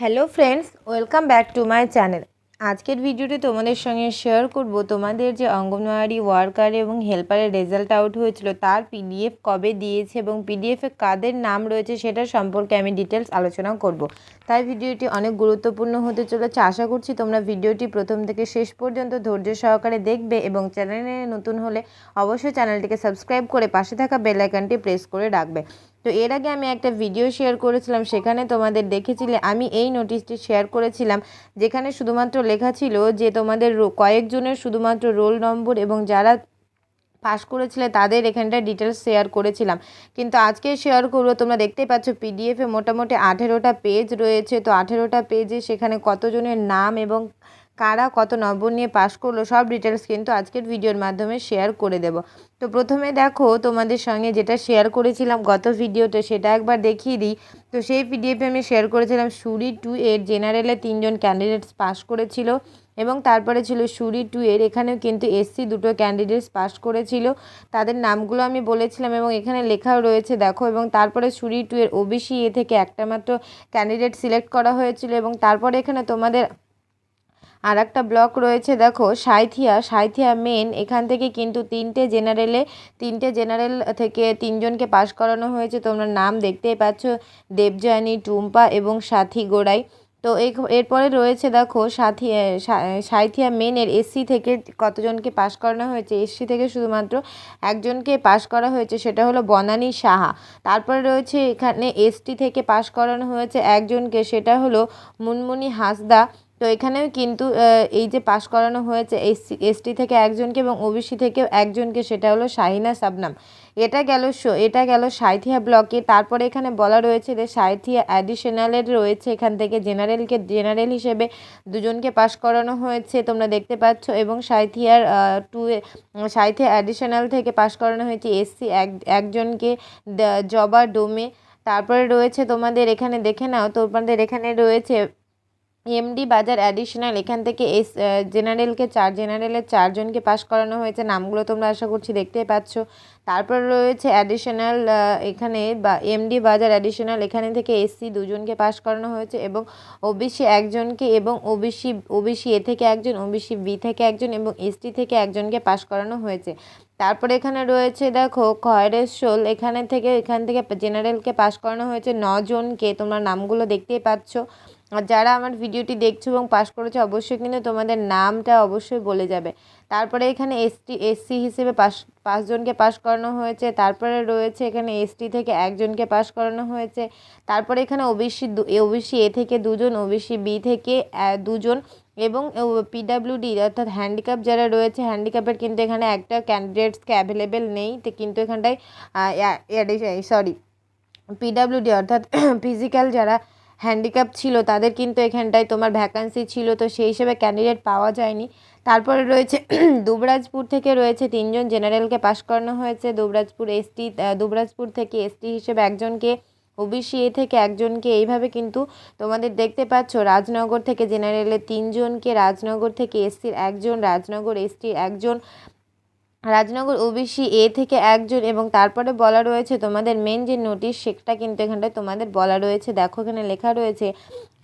Hello friends welcome back to my channel আজকের ভিডিওটি তোমাদের সঙ্গে শেয়ার করব তোমাদের যে অঙ্গনওয়াড়ি ওয়ার্কার এবং হেল্পারের রেজাল্ট আউট হয়েছিল, তার পিডিএফ কবে দিয়েছে এবং পিডিএফে কাদের নাম রয়েছে সেটা সম্পর্কে আমি ডিটেলস আলোচনা করব। তাই ভিডিওটি অনেক গুরুত্বপূর্ণ হতে চলেছে। আশা করছি তোমরা ভিডিওটি প্রথম থেকে শেষ পর্যন্ত ধৈর্য সহকারে দেখবে এবং চ্যানেলে নতুন হলে অবশ্যই চ্যানেলটিকে সাবস্ক্রাইব করে পাশে থাকা বেল আইকনটি প্রেস করে রাখবে। তো এর আগে আমি একটা ভিডিও শেয়ার করেছিলাম, সেখানে তোমাদের দেখেছিলে, আমি এই নোটিশটি শেয়ার করেছিলাম, যেখানে শুধুমাত্র লেখা ছিল যে তোমাদের কয়েকজনের শুধুমাত্র রোল নম্বর এবং যারা পাস করেছিলে, তাদের এখানটায় ডিটেলস শেয়ার করেছিলাম। কিন্তু আজকে শেয়ার করব, তোমরা দেখতেই পাচ্ছ পিডিএফে মোটামুটি আঠেরোটা পেজ রয়েছে, তো আঠেরোটা পেজে সেখানে কতজনের নাম এবং কারা কত নম্বর নিয়ে পাস করল, সব ডিটেলস কিন্তু আজকের ভিডিওর মাধ্যমে শেয়ার করে দেব। তো প্রথমে দেখো, তোমাদের সঙ্গে যেটা শেয়ার করেছিলাম গত ভিডিওতে সেটা একবার দেখিয়ে দিই। তো সেই পিডিএফে আমি শেয়ার করেছিলাম সুরি টু এর জেনারেলে তিনজন ক্যান্ডিডেটস পাস করেছিল এবং তারপরে ছিল সুরি টু এর, এখানেও কিন্তু এসসি দুটো ক্যান্ডিডেটস পাস করেছিল। তাদের নামগুলো আমি বলেছিলাম এবং এখানে লেখাও রয়েছে, দেখো, এবং তারপরে সুরি টু এর ওবিসি এ থেকে একটা মাত্র ক্যান্ডিডেট সিলেক্ট করা হয়েছিল এবং তারপরে এখানে তোমাদের আর একটা ব্লক রয়েছে, দেখো, সাঁইথিয়া। সাঁইথিয়া মেন, এখান থেকে কিন্তু তিনটে জেনারেলে, তিনটে জেনারেল থেকে তিনজনকে পাশ করানো হয়েছে। তোমরা নাম দেখতেই পাচ্ছ, দেবযানী, টুম্পা এবং সাথী গোড়াই। তো এরপরে রয়েছে, দেখো, সাথী সাঁইথিয়া মেনের এসসি থেকে কতজনকে পাশ করানো হয়েছে? এসসি থেকে শুধুমাত্র একজনকে পাশ করা হয়েছে, সেটা হলো বনানী সাহা। তারপরে রয়েছে, এখানে এসটি থেকে পাশ করানো হয়েছে একজনকে, সেটা হলো মুনমুনি হাসদা। তো এখানেও কিন্তু এই যে পাশ করানো হয়েছে এসসি এসটি থেকে একজনকে এবং ওবিসি থেকেও একজনকে, সেটা হলো শাহিনা সাবনাম। এটা গেল শো, এটা গেল সাঁইথিয়া ব্লকে। তারপরে এখানে বলা রয়েছে যে সাঁইথিয়া অ্যাডিশনালের রয়েছে এখান থেকে জেনারেলকে, জেনারেল হিসেবে দুজনকে পাশ করানো হয়েছে, তোমরা দেখতে পাচ্ছ। এবং সাঁইথিয়ার টু সাঁইথিয়া অ্যাডিশনাল থেকে পাশ করানো হয়েছে এসসি, এক, একজনকে জবা ডোমে। তারপরে রয়েছে তোমাদের এখানে, দেখে নাও, তোমাদের এখানে রয়েছে এমডি বাজার অ্যাডিশনাল এখান থেকে এস জেনারেলকে চার জেনারেলের চারজনকে পাশ করানো হয়েছে। নামগুলো তোমরা আশা করছি দেখতেই পাচ্ছ। তারপর রয়েছে অ্যাডিশনাল এখানে বা, এমডি বাজার অ্যাডিশনাল এখানে থেকে এসসি দুজনকে পাশ করানো হয়েছে এবং ওবিসি একজনকে এবং ওবিসি ওবিসি এ থেকে একজন, ওবিসি বি থেকে একজন এবং এসটি থেকে একজনকে পাশ করানো হয়েছে। তারপরে এখানে রয়েছে দেখো, খয়রের শোল, এখানে থেকে, এখান থেকে জেনারেলকে পাশ করানো হয়েছে। নজনকে তোমরা নামগুলো দেখতেই পাচ্ছ। আর যারা আমার ভিডিওটি দেখছ এবং পাস করেছ, অবশ্যই কিন্তু তোমাদের নামটা অবশ্যই বলে যাবে। তারপরে এখানে এসটি এসসি হিসেবে পাস পাঁচজনকে পাস করানো হয়েছে। তারপরে রয়েছে এখানে এসটি থেকে একজনকে পাস করানো হয়েছে। তারপরে এখানে ওবিসি ওবিসি এ থেকে দুজন ওবিসি বি থেকে দুজন এবং পিডাব্লিউডি অর্থাৎ হ্যান্ডিক্যাপ যারা রয়েছে হ্যান্ডিক্যাপের কিন্তু এখানে একটা ক্যান্ডিডেটসকে অ্যাভেলেবেল নেই। তো কিন্তু এখানটায় সরি পিডাব্লিউডি অর্থাৎ ফিজিক্যাল যারা হ্যান্ডিক্যাপ ছিল, তাদের কিন্তু এখানটায় তোমার ভ্যাকান্সি ছিল, তো সেই হিসেবে ক্যান্ডিডেট পাওয়া যায়নি। তারপরে রয়েছে দুবরাজপুর থেকে রয়েছে তিনজন জেনারেলকে পাশ করানো হয়েছে। দুবরাজপুর এসটি দুবরাজপুর থেকে এসটি হিসেবে একজনকে ওবিসি এ থেকে একজনকে, এইভাবে কিন্তু তোমাদের দেখতে পাচ্ছ, রাজনগর থেকে জেনারেলের তিনজনকে, রাজনগর থেকে এসসির একজন, রাজনগর এসটির একজন। রাজনগর ওবিসি এ থেকে একজন এবং তারপরে বলা রয়েছে তোমাদের মেন যে নোটিশ সেটা কিন্তু এখানটায় তোমাদের বলা রয়েছে। দেখো এখানে লেখা রয়েছে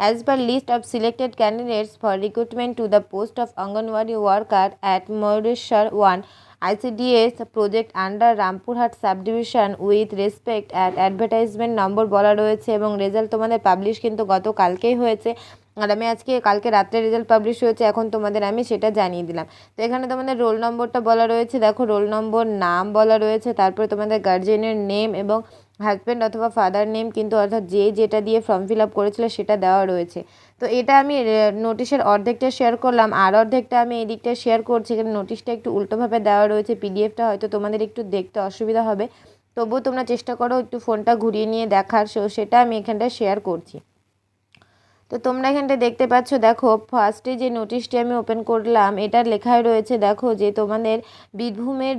as per list of selected candidates for recruitment to the post of anganwadi worker at Mayureswar one ICDS project under Rampurhat sub division with respect at advertisement number বলা রয়েছে এবং রেজাল্ট তোমাদের পাবলিশ কিন্তু গতকালকেই হয়েছে। আর আমি আজকে, কালকে রাত্রে রেজাল্ট পাবলিশ হয়েছে, এখন তোমাদের আমি সেটা জানিয়ে দিলাম। তো এখানে তোমাদের রোল নম্বরটা বলা রয়েছে। দেখো রোল নম্বর নাম বলা রয়েছে, তারপরে তোমাদের গার্জেনের নেম এবং হাজব্যান্ড অথবা ফাদার নেম কিন্তু অর্থাৎ যে যেটা দিয়ে ফর্ম ফিল আপ করেছিল সেটা দেওয়া রয়েছে। তো এটা আমি নোটিশের অর্ধেকটা শেয়ার করলাম। আর অর্ধেকটা আমি এই দিকটা শেয়ার করছি, এখানে নোটিশটা একটু উল্টোভাবে দেওয়া রয়েছে। পিডিএফটা হয়তো তোমাদের একটু দেখতে অসুবিধা হবে। তবুও তোমরা চেষ্টা করো একটু ফোনটা ঘুরিয়ে নিয়ে দেখার। সেটা আমি এখানটায় শেয়ার করছি। তো তোমরা এখানটা দেখতে পাচ্ছ, দেখো ফার্স্টে যে নোটিশটি আমি ওপেন করলাম, এটার লেখায় রয়েছে, দেখো, যে তোমাদের বীরভূমের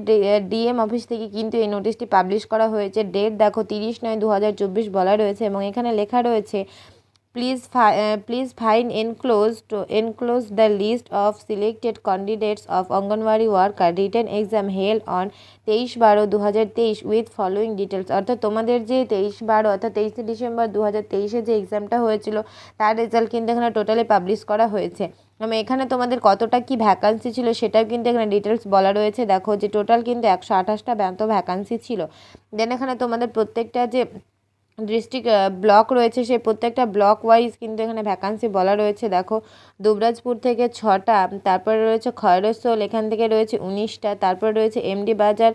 ডিএম অফিস থেকে কিন্তু এই নোটিশটি পাবলিশ করা হয়েছে। ডেট দেখো, তিরিশ নয় দু বলা রয়েছে এবং এখানে লেখা রয়েছে please please fine enclosed enclose the list of selected candidates of anganwadi worker written exam held on তেইশ বারো দু হাজার তেইশ উইথ ফলোয়িং ডিটেলস অর্থাৎ তোমাদের যে তেইশ বারো অর্থাৎ তেইশে ডিসেম্বর দু হাজার তেইশে যে এক্সামটা হয়েছিল, তার রেজাল্ট কিন্তু এখানে টোটালি পাবলিশ করা হয়েছে। আমি এখানে তোমাদের কতটা কি ভ্যাকান্সি ছিল সেটাও কিন্তু এখানে ডিটেলস বলা রয়েছে। দেখো যে টোটাল কিন্তু একশো আঠাশটা ব্যান্ত ভ্যাকান্সি ছিল। দেন এখানে তোমাদের প্রত্যেকটা যে ডিস্ট্রিক্ট ব্লক রয়েছে, সেই প্রত্যেকটা ব্লক ওয়াইজ কিন্তু এখানে ভ্যাকান্সি বলা রয়েছে। দেখো, দুবরাজপুর থেকে ছটা, তারপরে রয়েছে খয়রসোল এখান থেকে রয়েছে উনিশটা, তারপর রয়েছে এমডি বাজার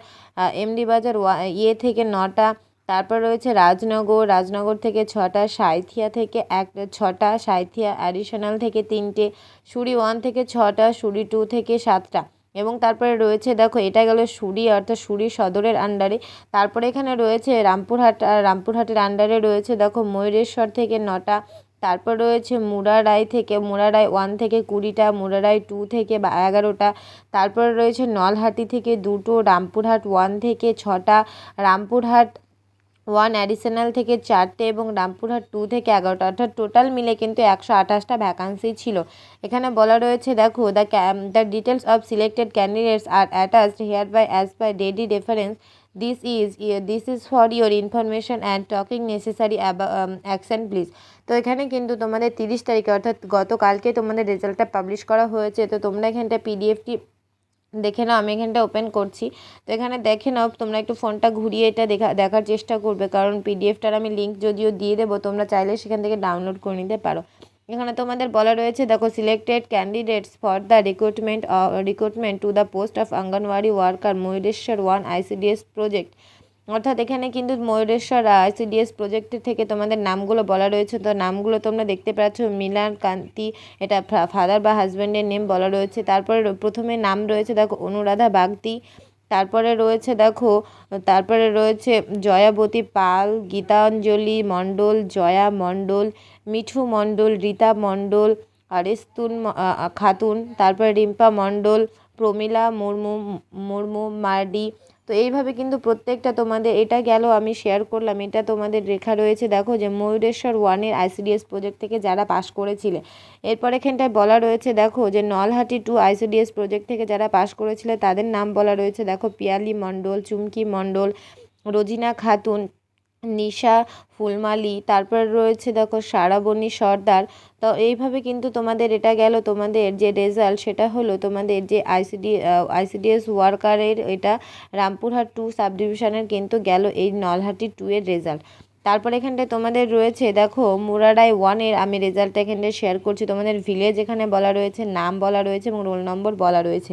এমডি বাজার ইয়ে থেকে নটা, তারপর রয়েছে রাজনগর রাজনগর থেকে ছটা, সাঁইথিয়া থেকে এক, ছটা, সাঁইথিয়া অ্যাডিশনাল থেকে তিনটে, সুরি ওয়ান থেকে ছটা, সুরি টু থেকে সাতটা। এবং তারপরে রয়েছে, দেখো, এটা গেল সুরি, অর্থাৎ সুরি সদরের আন্ডারে তারপরে এখানে রয়েছে রামপুরহাট আর রামপুরহাটের আন্ডারে রয়েছে, দেখো, ময়ূরেশ্বর থেকে নটা, তারপর রয়েছে মুরারাই থেকে, মুরারাই ওয়ান থেকে কুড়িটা, মুরারাই টু থেকে বা এগারোটা, তারপর রয়েছে নলহাটি থেকে দুটো, রামপুরহাট ওয়ান থেকে ছটা, রামপুরহাট ওয়ান অ্যাডিশনাল থেকে চারটে এবং রামপুরহাট টু থেকে এগারোটা। অর্থাৎ টোটাল মিলে কিন্তু একশো আঠাশটা ভ্যাকান্সি ছিল। এখানে বলা রয়েছে, দেখো the the details of selected candidates are attached here by as by daddy reference this is this is for your information and taking necessary action please তো এখানে কিন্তু তোমাদের তিরিশ তারিখে, অর্থাৎ গতকালকে তোমাদের রেজাল্টটা পাবলিশ করা হয়েছে। তো তোমরা এখানটা পিডিএফটি দেখে নাও, আমি এখানটা ওপেন করছি। তো এখানে দেখে নাও, তোমরা একটু ফোনটা ঘুরিয়ে এটা দেখা, দেখার চেষ্টা করবে। কারণ পিডিএফটার আমি লিঙ্ক যদিও দিয়ে দেবো, তোমরা চাইলে সেখান থেকে ডাউনলোড করে নিতে পারো। এখানে তোমাদের বলা রয়েছে, দেখো selected candidates for the recruitment recruitment to the post of anganwadi worker Mayureswar one ICDS project অর্থাৎ এখানে কিন্তু ময়ূরেশ্বর আইসিডিএস প্রজেক্টের থেকে তোমাদের নামগুলো বলা রয়েছে। তো নামগুলো তোমরা দেখতে পাচ্ছ, মিলান, কান্তি, এটা ফাদার বা হাজব্যান্ডের নেম বলা রয়েছে। তারপরে প্রথমে নাম রয়েছে, দেখো, অনুরাধা বাগদি। তারপরে রয়েছে, দেখো, তারপরে রয়েছে জয়াবতী পাল, গীতাঞ্জলি মণ্ডল, জয়া মণ্ডল, মিঠু মণ্ডল, রীতা মণ্ডল, আরেস্তুন খাতুন, তারপরে রিম্পা মণ্ডল, প্রমিলা মুর্মু মুর্মু মার্ডি তো এইভাবে কিন্তু প্রত্যেকটা তোমাদের, এটা গেল, আমি শেয়ার করলাম, এটা তোমাদের রেখা রয়েছে। দেখো যে ময়ূরেশ্বর ওয়ানের আইসিডিএস প্রজেক্ট থেকে যারা পাশ করেছিলে। এরপর এখানটায় বলা রয়েছে, দেখো যে নলহাটি টু আইসিডিএস প্রজেক্ট থেকে যারা পাশ করেছিলে, তাদের নাম বলা রয়েছে, দেখো পিয়ালি মণ্ডল, চুমকি মণ্ডল, রোজিনা খাতুন নিশা, ফুলমালি, তারপর রয়েছে দেখো সারাবনি সর্দার। তো এইভাবে কিন্তু তোমাদের এটা গেল, তোমাদের যে রেজাল্ট সেটা হলো তোমাদের যে আইসিডি আইসিডিএস ওয়ার্কারের এটা রামপুরহাট টু সাবডিভিশনের কিন্তু গেল এই নলহাটি টু এর রেজাল্ট তারপর এখানটায় তোমাদের রয়েছে, দেখো মুরারাই ওয়ানের আমি রেজাল্টটা এখানে শেয়ার করছি। তোমাদের ভিলেজ এখানে বলা রয়েছে, নাম বলা রয়েছে এবং রোল নম্বর বলা রয়েছে।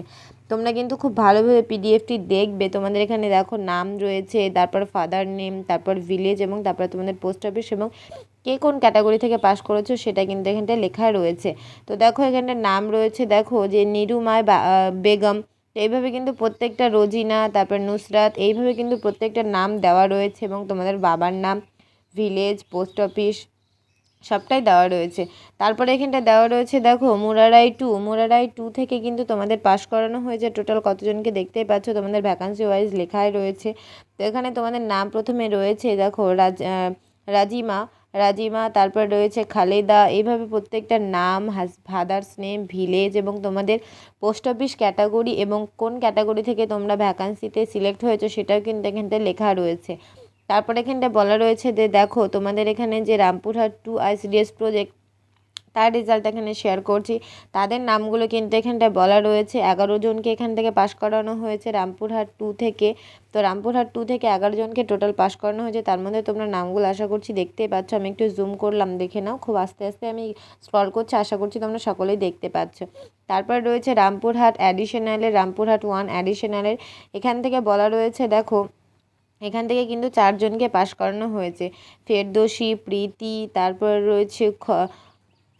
তোমরা কিন্তু খুব ভালোভাবে পিডিএফটি দেখবে। তোমাদের এখানে দেখো, নাম রয়েছে, তারপর ফাদার নেম তারপর ভিলেজ এবং তারপর তোমাদের পোস্ট অফিস এবং কে কোন ক্যাটাগরি থেকে পাস করেছ সেটা কিন্তু এখানটায় লেখা রয়েছে। তো দেখো এখানে নাম রয়েছে, দেখো, যে নিরুমায় বেগম এইভাবে কিন্তু প্রত্যেকটা রোজিনা, তারপর নুসরাত, এইভাবে কিন্তু প্রত্যেকটা নাম দেওয়া রয়েছে এবং তোমাদের বাবার নাম ভিলেজ পোস্ট অফিস সবটাই দেওয়া রয়েছে। তারপরে এখানটা দেওয়া রয়েছে, দেখো, মুরারাই টু মুরারাই টু থেকে কিন্তু তোমাদের পাস করানো হয়েছে। টোটাল কতজনকে দেখতেই পাচ্ছ? তোমাদের ভ্যাকান্সি ওয়াইজ লেখাই রয়েছে। তো এখানে তোমাদের নাম প্রথমে রয়েছে, দেখো, রাজ রাজিমা। রাজিমা, তারপর রয়েছে খালেদা। এইভাবে প্রত্যেকটা নাম ফাদার্স নেম ভিলেজ এবং তোমাদের পোস্ট অফিস ক্যাটাগরি এবং কোন ক্যাটাগরি থেকে তোমরা ভ্যাকান্সিতে সিলেক্ট হয়েছো সেটাও কিন্তু এখানটায় লেখা রয়েছে। তারপর এখানটা বলা রয়েছে যে, দেখো, তোমাদের এখানে যে রামপুরহাট টু আইসিডিএস প্রজেক্ট তার রেজাল্ট এখানে শেয়ার করছি। তাদের নামগুলো কিন্তু এখানটায় বলা রয়েছে। এগারো জনকে এখান থেকে পাশ করানো হয়েছে রামপুরহাট টু থেকে। তো রামপুরহাট টু থেকে এগারো জনকে টোটাল পাশ করানো হয়েছে। তার মধ্যে তোমরা নামগুলো আশা করছি দেখতেই পাচ্ছ। আমি একটু জুম করলাম, দেখে নাও। খুব আস্তে আস্তে আমি স্ক্রল করছি, আশা করছি তোমরা সকলেই দেখতে পাচ্ছ। তারপর রয়েছে রামপুরহাট অ্যাডিশনালের রামপুরহাট ওয়ান অ্যাডিশনালের এখান থেকে বলা রয়েছে, দেখো এখান থেকে কিন্তু চারজনকে পাশ করানো হয়েছে। ফেরদোষী প্রীতি, তারপর রয়েছে খ,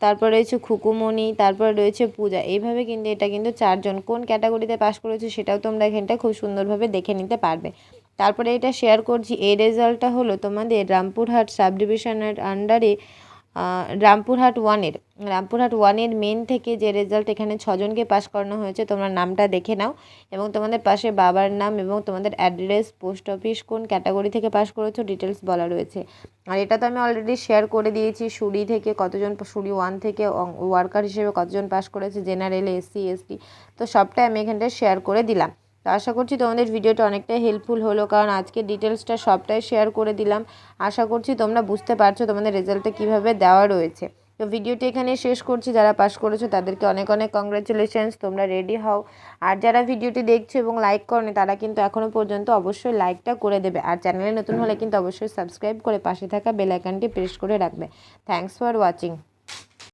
তারপর রয়েছে খুকুমণি, তারপর রয়েছে পূজা। এইভাবে কিন্তু এটা কিন্তু চারজন কোন ক্যাটাগরিতে পাশ করেছে সেটাও তোমরা এখানটা খুব সুন্দরভাবে দেখে নিতে পারবে। তারপরে এটা শেয়ার করছি। এই রেজাল্টটা হলো তোমাদের রামপুরহাট সাব ডিভিশনের আন্ডারে রামপুরহাট ওয়ানের রামপুরহাট ওয়ানের মেন থেকে যে রেজাল্ট এখানে ছজনকে পাস করানো হয়েছে, তোমরা নামটা দেখে নাও। এবং তোমাদের পাশে বাবার নাম এবং তোমাদের অ্যাড্রেস পোস্ট অফিস কোন ক্যাটাগরি থেকে পাস করেছ ডিটেলস বলা রয়েছে। আর এটা তো আমি অলরেডি শেয়ার করে দিয়েছি সুরি থেকে কতজন সুরি ওয়ান থেকে ওয়ার্কার হিসেবে কতজন পাস করেছে জেনারেল এসসি এসটি তো সবটাই আমি এখানটায় শেয়ার করে দিলাম। তো আশা করছি তোমাদের ভিডিওটা অনেকটাই হেল্পফুল হলো, কারণ আজকে ডিটেলসটা সবটাই শেয়ার করে দিলাম। আশা করছি তোমরা বুঝতে পারছ তোমাদের রেজাল্টটা কীভাবে দেওয়া রয়েছে। তো ভিডিওটি এখানে শেষ করছি, যারা পাস করেছ তাদেরকে অনেক অনেক কংগ্রাচুলেশনস তোমরা রেডি হও। আর যারা ভিডিওটি দেখছ এবং লাইক করনি, তারা কিন্তু এখনও পর্যন্ত অবশ্যই লাইকটা করে দেবে। আর চ্যানেলে নতুন হলে কিন্তু অবশ্যই সাবস্ক্রাইব করে পাশে থাকা বেল আইকনটি প্রেস করে রাখবে। Thanks for watching